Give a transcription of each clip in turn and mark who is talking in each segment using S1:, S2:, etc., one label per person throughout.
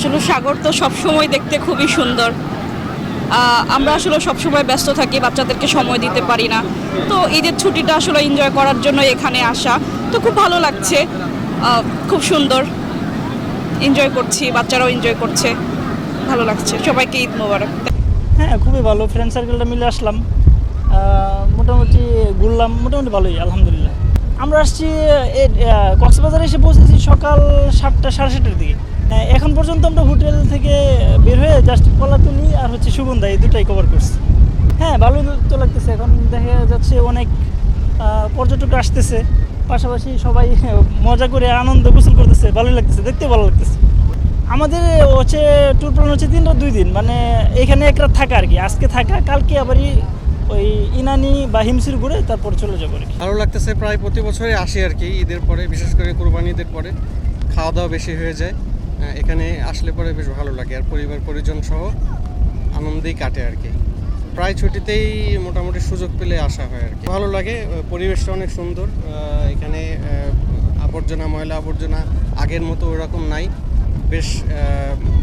S1: আসলে সাগর তো সবসময় দেখতে খুবই সুন্দর। আমরা আসলে সবসময় ব্যস্ত থাকি, বাচ্চাদেরকে সময় দিতে পারি না। তো ঈদের ছুটিটা আসলে এনজয় করার জন্য এখানে আসা। তো খুব ভালো লাগছে খুব সুন্দর। এনজয় করছি, বাচ্চারাও এনজয় করছে। ভালো লাগছে, সবাইকে ঈদ মোবারক।
S2: হ্যাঁ খুবই ভালো ফ্রেন্ড সার্কেলটা মিলে আসলাম। মোটামুটি ঘুরলাম, মোটামুটি ভালোই, আলহামদুলিল্লাহ। আমরা আসছি কক্সবাজারে এসে পৌঁছেছি সকাল সাতটা, সাড়ে সাতটার দিকে। এখন পর্যন্ত আমরা হোটেল থেকে বের হয়ে জাস্ট কলাতুলি আর হচ্ছে সুগন্ধা, এই দুটাই কভার করছি। হ্যাঁ ভালোই তো লাগতেছে। এখন দেখা যাচ্ছে অনেক পর্যটক আসতেছে। পাশাপাশি সবাই মজা করে আনন্দ গোসল করতেছে। ভালোই লাগতেছে, দেখতে ভালো লাগতেছে। আমাদের হচ্ছে ট্যুর প্ল্যান হচ্ছে তিনটা দুই দিন। মানে এখানে এক রাত থাকা আর কি। আজকে থাকা, কালকে আবারই ওই ইনানি বা হিমসির ঘুরে তারপর চলে যাব আর কি।
S3: ভালো লাগতেছে, প্রায় প্রতি বছরই আসি আর কি। ঈদের পরে, বিশেষ করে কোরবানি ঈদের পরে। খাওয়া দাওয়া বেশি হয়ে যায়। এখানে আসলে পরে বেশ ভালো লাগে আর পরিবার পরিজন সহ আনন্দেই কাটে আর কি। প্রায় ছুটিতেই মোটামুটি সুযোগ পেলে আসা হয় আর কি। ভালো লাগে পরিবেশটা অনেক সুন্দর এখানে আবর্জনা, ময়লা আবর্জনা আগের মতো ওরকম নাই। বেশ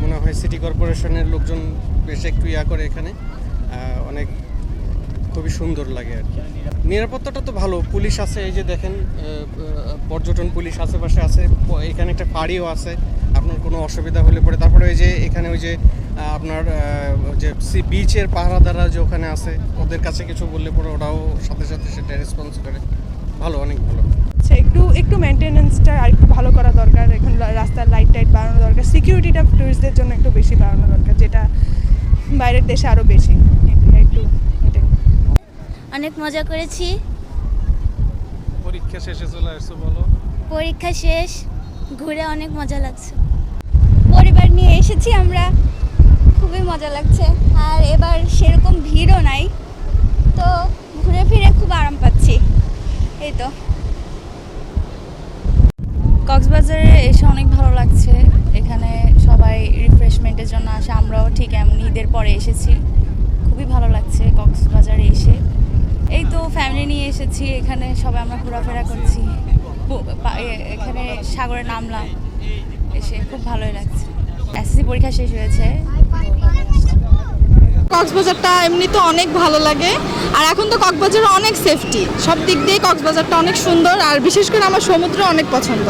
S3: মনে হয় সিটি কর্পোরেশনের লোকজন বেশ একটু ইয়া করে এখানে অনেক খুবই সুন্দর লাগে আর কি। নিরাপত্তাটা তো ভালো, পুলিশ আছে, এই যে দেখেন পর্যটন পুলিশ আশেপাশে আছে এখানে একটা ফাঁড়িও আছে আপনার কোনো অসুবিধা হলে পরে তারপরে ওই যে এখানে ওই যে আপনার যে সি বিচের পাহারাদাররা যে ওখানে আছে ওদের কাছে কিছু বললে পরে ওরাও সাথে সাথে সেটা রেসপন্স করে। ভালো অনেক ভালো।
S4: আচ্ছা একটু একটু মেনটেনেন্সটা আর একটু ভালো করা দরকার। এখন রাস্তার লাইট টাইট বাড়ানো দরকার। সিকিউরিটিটা টুরিস্টদের জন্য একটু বেশি বাড়ানো দরকার যেটা বাইরের দেশে আরও বেশি। একটু।
S5: অনেক মজা করেছি।
S6: পরীক্ষা শেষে চলে আসছো বলো।
S5: পরীক্ষা শেষ ঘুরে অনেক মজা লাগছে। পরিবার নিয়ে এসেছি, আমরা খুবই মজা লাগছে। আর এবার সেরকম ভিড়ও নাই, তো ঘুরে ফিরে খুব আরাম পাচ্ছি। এই তো।
S7: কক্সবাজারে এসে অনেক ভালো লাগছে, এখানে সবাই রিফ্রেশমেন্টের জন্য আসে, আমরাও ঠিক এমন ঈদের পরে এসেছি। খুবই ভালো লাগছে কক্সবাজারে এসে। এই তো ফ্যামিলি নিয়ে এসেছি, এখানে সবাই আমরা ঘোরাফেরা করছি। এখানে সাগরে নামলাম। এসে খুব ভালোই লাগছে। এসএসসি পরীক্ষা শেষ হয়েছে।
S1: কক্সবাজারটা এমনি তো অনেক ভালো লাগে আর এখন তো কক্সবাজারে অনেক সেফটি সব দিক দিয়ে কক্সবাজারটা অনেক সুন্দর আর বিশেষ করে আমার সমুদ্র অনেক পছন্দ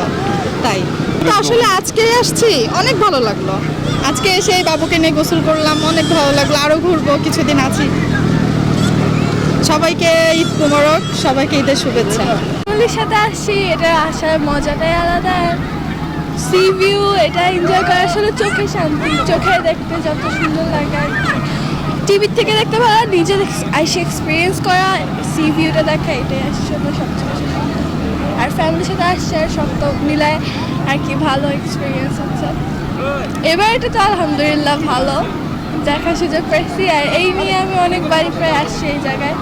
S1: তাই। তো আসলে আজকে আসছি অনেক ভালো লাগল। আজকে এসে এই বাবুকে নিয়ে গোসল করলাম অনেক ভালো লাগল আরও ঘুরবো কিছুদিন আছি। সবাইকে ঈদ মুবারক সবাইকে ঈদের শুভেচ্ছা।
S8: ফ্যামিলির সাথে আসছি এটা আসার মজাটাই আলাদা সি ভিউ এটা এনজয় করা আসলে চোখে শান্তি, চোখে দেখতে যত সুন্দর লাগে টিভির থেকে দেখতে ভালো, নিজে আইসে এক্সপিরিয়েন্স করা সি ভিউটা দেখা, এটাই আসলে সবচেয়ে বেশি আর ফ্যামিলির সাথে আসছে, আর সব তো মিলায়, আর কি ভালো এক্সপিরিয়েন্স হচ্ছে। এবার এটা তো আলহামদুলিল্লাহ ভালো। দেখার সুযোগ পেয়েছি, আর এই নিয়ে আমি অনেকবারই প্রায় আসছি এই জায়গায়।